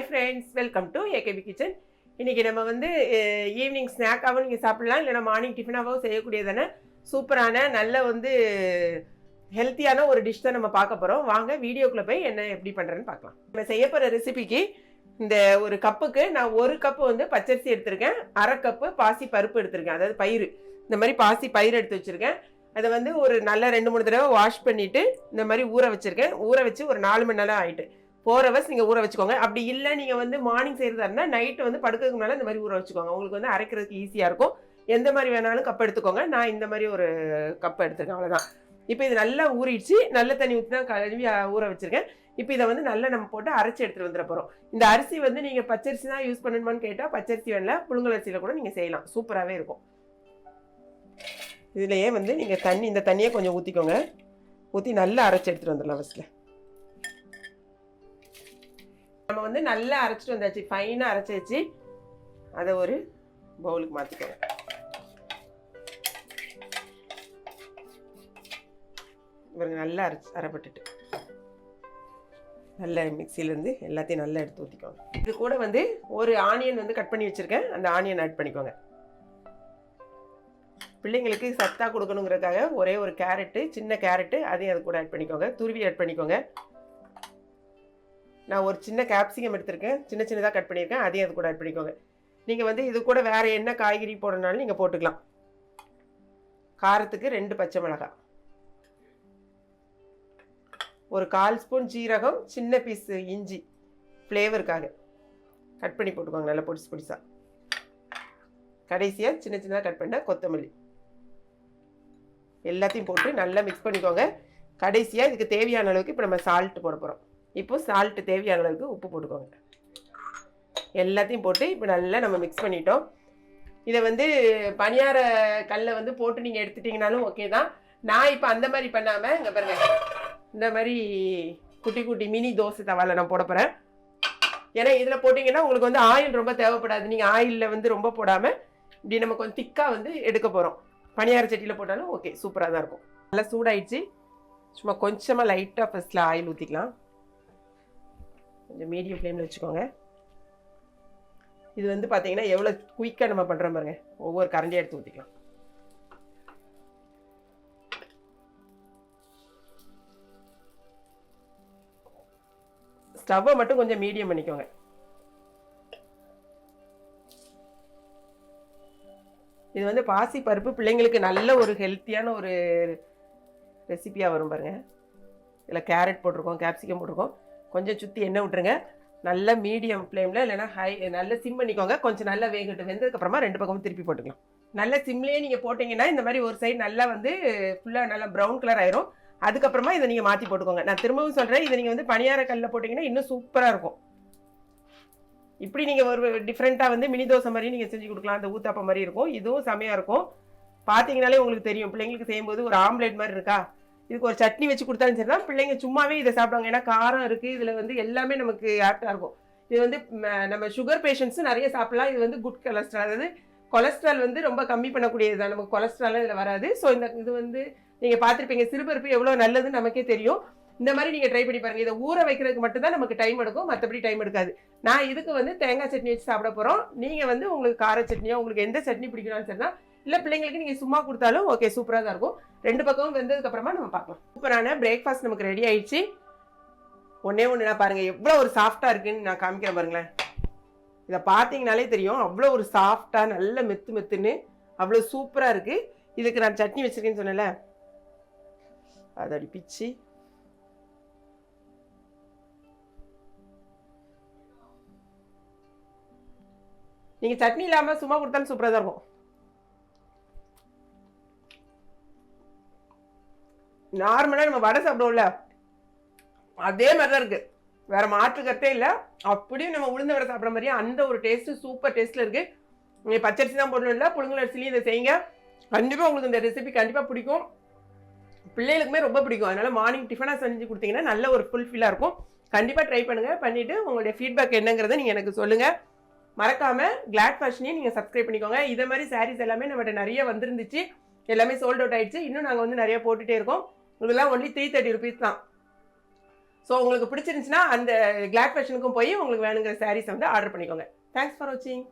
Hi friends welcome to AKP kitchen இன்றைக்கி நம்ம வந்து ஈவினிங் ஸ்நாக்காகவும் நீங்கள் சாப்பிடலாம். இல்லைனா மார்னிங் டிஃபனாகவும் செய்யக்கூடியதான சூப்பரான நல்ல வந்து ஹெல்த்தியான ஒரு டிஷ் தான் நம்ம பார்க்க போகிறோம் வாங்க வீடியோக்குள்ளே போய் என்ன எப்படி பண்ணுறேன்னு பார்க்கலாம். நம்ம செய்ய போகிற ரெசிபிக்கு இந்த ஒரு கப்புக்கு நான் ஒரு கப்பு வந்து பச்சரிசி எடுத்திருக்கேன். அரை கப்பு பாசி பருப்பு எடுத்திருக்கேன். அதாவது பயிர் இந்த மாதிரி பாசி பயிர் எடுத்து வச்சுருக்கேன். அதை வந்து ஒரு நல்ல ரெண்டு மூணு தடவை வாஷ் பண்ணிவிட்டு இந்த மாதிரி ஊற வச்சுருக்கேன். ஊற வச்சு ஒரு நாலு மணி நேரம் ஆகிட்டு ஃபோர் ஹவர்ஸ் நீங்கள் ஊற வச்சுக்கோங்க. அப்படி இல்லை நீங்கள் வந்து மார்னிங் செய்கிறதா நைட்டு வந்து படுக்கிறதுக்கு முன்னால் இந்த மாதிரி ஊற வச்சுக்கோங்க. உங்களுக்கு வந்து அரைக்கிறதுக்கு ஈஸியாக இருக்கும். எந்த மாதிரி வேணாலும் கப் எடுத்துக்கோங்க. நான் இந்த மாதிரி ஒரு கப் எடுத்துருக்கேன். அவ்வளோதான் இப்போ இது நல்லா ஊறிடுச்சு. நல்ல தண்ணி ஊற்றி தான் கழுவி ஊற வச்சுருக்கேன். இப்போ இதை வந்து நல்லா நம்ம போட்டு அரைச்சி எடுத்துகிட்டு வந்துட போகிறோம் இந்த அரிசி வந்து நீங்கள் பச்சரிசி தான் யூஸ் பண்ணணுமான்னு கேட்டால் பச்சரிசி வேணல புழுங்கல் அரிசியில் கூட நீங்கள் செய்யலாம். சூப்பராகவே இருக்கும். இதுலேயே வந்து நீங்கள் தண்ணி இந்த தண்ணியை கொஞ்சம் ஊற்றிக்கோங்க ஊற்றி நல்லா அரைச்சி எடுத்துகிட்டு வந்துடலாம் ஃபஸ்ட்டில் நம்ம வந்து நல்லா அரைச்சிட்டு வந்தாச்சு ஃபைனாக அரைச்சி வச்சு அதை ஒரு பவுலுக்கு மாற்றிக்கோங்க இவருங்க நல்லா அரைச்சி அரைப்பட்டுட்டு. நல்ல மிக்சிலேருந்து எல்லாத்தையும் நல்லா எடுத்து ஊற்றிக்கோங்க இது கூட வந்து ஒரு ஆனியன் வந்து கட் பண்ணி வச்சுருக்கேன். அந்த ஆனியன் ஆட் பண்ணிக்கோங்க. பிள்ளைங்களுக்கு சத்தா கொடுக்கணுங்கிறதுக்காக ஒரே ஒரு கேரட்டு சின்ன கேரட்டு அதையும் அது கூட ஆட் பண்ணிக்கோங்க. துருவி ஆட் பண்ணிக்கோங்க. நான் ஒரு சின்ன கேப்சிகம் எடுத்திருக்கேன். சின்ன சின்னதாக கட் பண்ணியிருக்கேன். அதையும் அது கூட ஆட் பண்ணிக்கோங்க. நீங்கள் வந்து இது கூட வேறு என்ன காய்கறி போடணுனாலும் நீங்கள் போட்டுக்கலாம். காரத்துக்கு ரெண்டு பச்சை மிளகாய். ஒரு கால் ஸ்பூன் ஜீரகம் சின்ன பீஸ் இஞ்சி ஃப்ளேவருக்காக கட் பண்ணி போட்டுக்கோங்க நல்லா பொடிசு பொடிசாக கடைசியாக சின்ன சின்னதாக கட் பண்ண கொத்தமல்லி. எல்லாத்தையும் போட்டு நல்லா மிக்ஸ் பண்ணிக்கோங்க. கடைசியாக இதுக்கு தேவையான அளவுக்கு இப்போ நம்ம சால்ட் போட போகிறோம் இப்போ சால்ட்டு தேவையான அளவுக்கு உப்பு போட்டுக்கோங்க. எல்லாத்தையும் போட்டு இப்போ நல்லா நம்ம மிக்ஸ் பண்ணிட்டோம். இதை வந்து பனியார கல்லை வந்து போட்டு நீங்கள் எடுத்துட்டிங்கனாலும் ஓகே தான். நான் இப்போ அந்த மாதிரி பண்ணாமல் இங்கே பாருங்க. இந்த மாதிரி குட்டி குட்டி மினி தோசை தவாவில் நான் போட போகிறேன் ஏன்னா இதில் போட்டிங்கன்னா உங்களுக்கு வந்து ஆயில் ரொம்ப தேவைப்படாது. நீங்கள் ஆயிலில் வந்து ரொம்ப போடாமல் இப்படி நம்ம கொஞ்சம் திக்காக வந்து எடுக்க போகிறோம் பனியார சட்டியில் போட்டாலும் ஓகே சூப்பராக தான் இருக்கும். நல்லா சூடாயிடுச்சு. சும்மா கொஞ்சமாக லைட்டாக ஃபஸ்ட்டில் ஆயில் ஊற்றிக்கலாம் கொஞ்சம் மீடியம் ஃப்ளேமில் வச்சுக்கோங்க. இது வந்து பார்த்தீங்கன்னா எவ்வளோ குயிக்காக நம்ம பண்ணுறோம் பாருங்க. ஒவ்வொரு கரண்டியாக எடுத்து ஊற்றிக்கலாம் ஸ்டவ்வை மட்டும் கொஞ்சம் மீடியம் பண்ணிக்கோங்க. இது வந்து பாசி பருப்பு பிள்ளைங்களுக்கு நல்ல ஒரு ஹெல்த்தியான ஒரு ரெசிபியாக வரும் பாருங்கள் இதில் கேரட் போட்டிருக்கோம் கேப்சிகம் போட்டிருக்கோம். கொஞ்சம் சுற்றி எண்ணெய் விட்டுருங்க. நல்ல மீடியம் ஃப்ளேமில் இல்லைன்னா ஹை நல்ல சிம் பண்ணிக்கோங்க. கொஞ்சம் நல்லா வேகட்டும். வெந்ததுக்கப்புறமா ரெண்டு பக்கமும் திருப்பி போட்டுக்கலாம். நல்ல சிம்லேயே நீங்கள் போட்டிங்கன்னா இந்த மாதிரி ஒரு சைடு நல்லா வந்து ஃபுல்லாக நல்லா ப்ரௌன் கலர் ஆயிரும். அதுக்கப்புறமா இதை நீங்கள் மாற்றி போட்டுக்கோங்க. நான் திரும்பவும் சொல்கிறேன் இதை நீங்கள் வந்து பணியார கல்லில் போட்டிங்கன்னா இன்னும் சூப்பராக இருக்கும். இப்படி நீங்கள் ஒரு டிஃப்ரெண்ட்டாக வந்து மினி தோசை மாதிரி நீங்கள் செஞ்சு கொடுக்கலாம். அந்த ஊத்தாப்பம் மாதிரி இருக்கும். இதுவும் செமையாக இருக்கும். பார்த்தீங்கனாலே உங்களுக்கு தெரியும். பிள்ளைங்களுக்கு செய்யும்போது ஒரு ஆம்லேட் மாதிரி இருக்கா? இதுக்கு ஒரு சட்னி வச்சு கொடுத்தாலும் சரி தான் பிள்ளைங்க சும்மாவே இதை சாப்பிடுவாங்க. ஏன்னா காரம் இருக்குது இதில் வந்து எல்லாமே நமக்கு ஆப்டாக இருக்கும். இது வந்து நம்ம சுகர் பேஷண்ட்ஸும் நிறைய சாப்பிடலாம். இது வந்து குட் கொலஸ்ட்ரால் அதாவது கொலஸ்ட்ரால் வந்து ரொம்ப கம்மி பண்ணக்கூடியது தான் நமக்கு கொலஸ்ட்ராலும் இதில் வராது. ஸோ இந்த இது வந்து நீங்கள் பார்த்துருப்பீங்க சிறுபருப்பு எவ்வளோ நல்லதுன்னு நமக்கே தெரியும். இந்த மாதிரி நீங்கள் ட்ரை பண்ணி பாருங்கள் இதை ஊற வைக்கிறதுக்கு மட்டும்தான் நமக்கு டைம் எடுக்கும். மற்றபடி டைம் எடுக்காது. நான் இதுக்கு வந்து தேங்காய் சட்னி வச்சு சாப்பிட போகிறோம் நீங்கள் வந்து உங்களுக்கு கார சட்னியோ உங்களுக்கு எந்த சட்னி பிடிக்கணும்னு சரி தான் இல்லை பிள்ளைங்களுக்கு நீங்கள் சும்மா கொடுத்தாலும் ஓகே சூப்பராக தான் இருக்கும். ரெண்டு பக்கமும் வெந்ததுக்கப்புறமா நம்ம பார்க்கலாம். சூப்பரான பிரேக்ஃபாஸ்ட் நமக்கு ரெடி ஆயிடுச்சு. ஒன்றே ஒன்று நான் பாருங்கள் எவ்வளோ ஒரு சாஃப்டாக இருக்குன்னு நான் காமிக்கிறேன் பாருங்களேன். இதை பார்த்தீங்கனாலே தெரியும் அவ்வளோ ஒரு சாஃப்டாக நல்ல மெத்து மெத்துன்னு அவ்வளோ சூப்பராக இருக்குது இதுக்கு நான் சட்னி வச்சுருக்கேன்னு சொன்னேன்ல. அதை அப்படி பிச்சு. நீங்கள் சட்னி இல்லாமல் சும்மா கொடுத்தாலும் சூப்பராக தான் இருக்கும். நார்மலாக நம்ம வடை சாப்பிடுவோம்ல அதே மாதிரி தான் இருக்குது வேற மாற்று கருத்தே இல்லை. அப்படியும் நம்ம உளுந்த வடை சாப்பிட்ற மாதிரியே அந்த ஒரு டேஸ்ட்டு சூப்பர் டேஸ்ட்டில் இருக்குது நீங்கள் பச்சரிசி தான் போடணும் இல்லை புழுங்கல் அரிசிலையும் இதை செய்யுங்க. கண்டிப்பாக உங்களுக்கு இந்த ரெசிபி கண்டிப்பாக பிடிக்கும். பிள்ளைகளுக்குமே ரொம்ப பிடிக்கும். அதனால் மார்னிங் டிஃபனாக செஞ்சு கொடுத்தீங்கன்னா நல்ல ஒரு ஃபுல்ஃபில்லாக இருக்கும். கண்டிப்பாக ட்ரை பண்ணுங்கள் பண்ணிவிட்டு உங்களுடைய ஃபீட்பேக் என்னங்கிறத நீங்கள் எனக்கு சொல்லுங்கள் மறக்காமல் கிளாட் ஃபேஷனையும் நீங்கள் சப்ஸ்கிரைப் பண்ணிக்கோங்க. இதே மாதிரி சாரீஸ் எல்லாமே நம்மகிட்ட நிறைய வந்துருந்துச்சு. எல்லாமே சோல்ட் அவுட் ஆயிடுச்சு. இன்னும் நாங்கள் வந்து நிறைய போட்டுகிட்டே இருக்கோம். இதெல்லாம் ஒன்லி த்ரீ தேர்ட்டி ருபீஸ் தான். ஸோ உங்களுக்கு பிடிச்சிருந்துச்சுன்னா அந்த கிளாட் ஃபேஷனுக்கும் போய் உங்களுக்கு வேணுங்கிற சாரீஸை வந்து ஆர்டர் பண்ணிக்கோங்க. தேங்க்ஸ் ஃபார் வாட்சிங்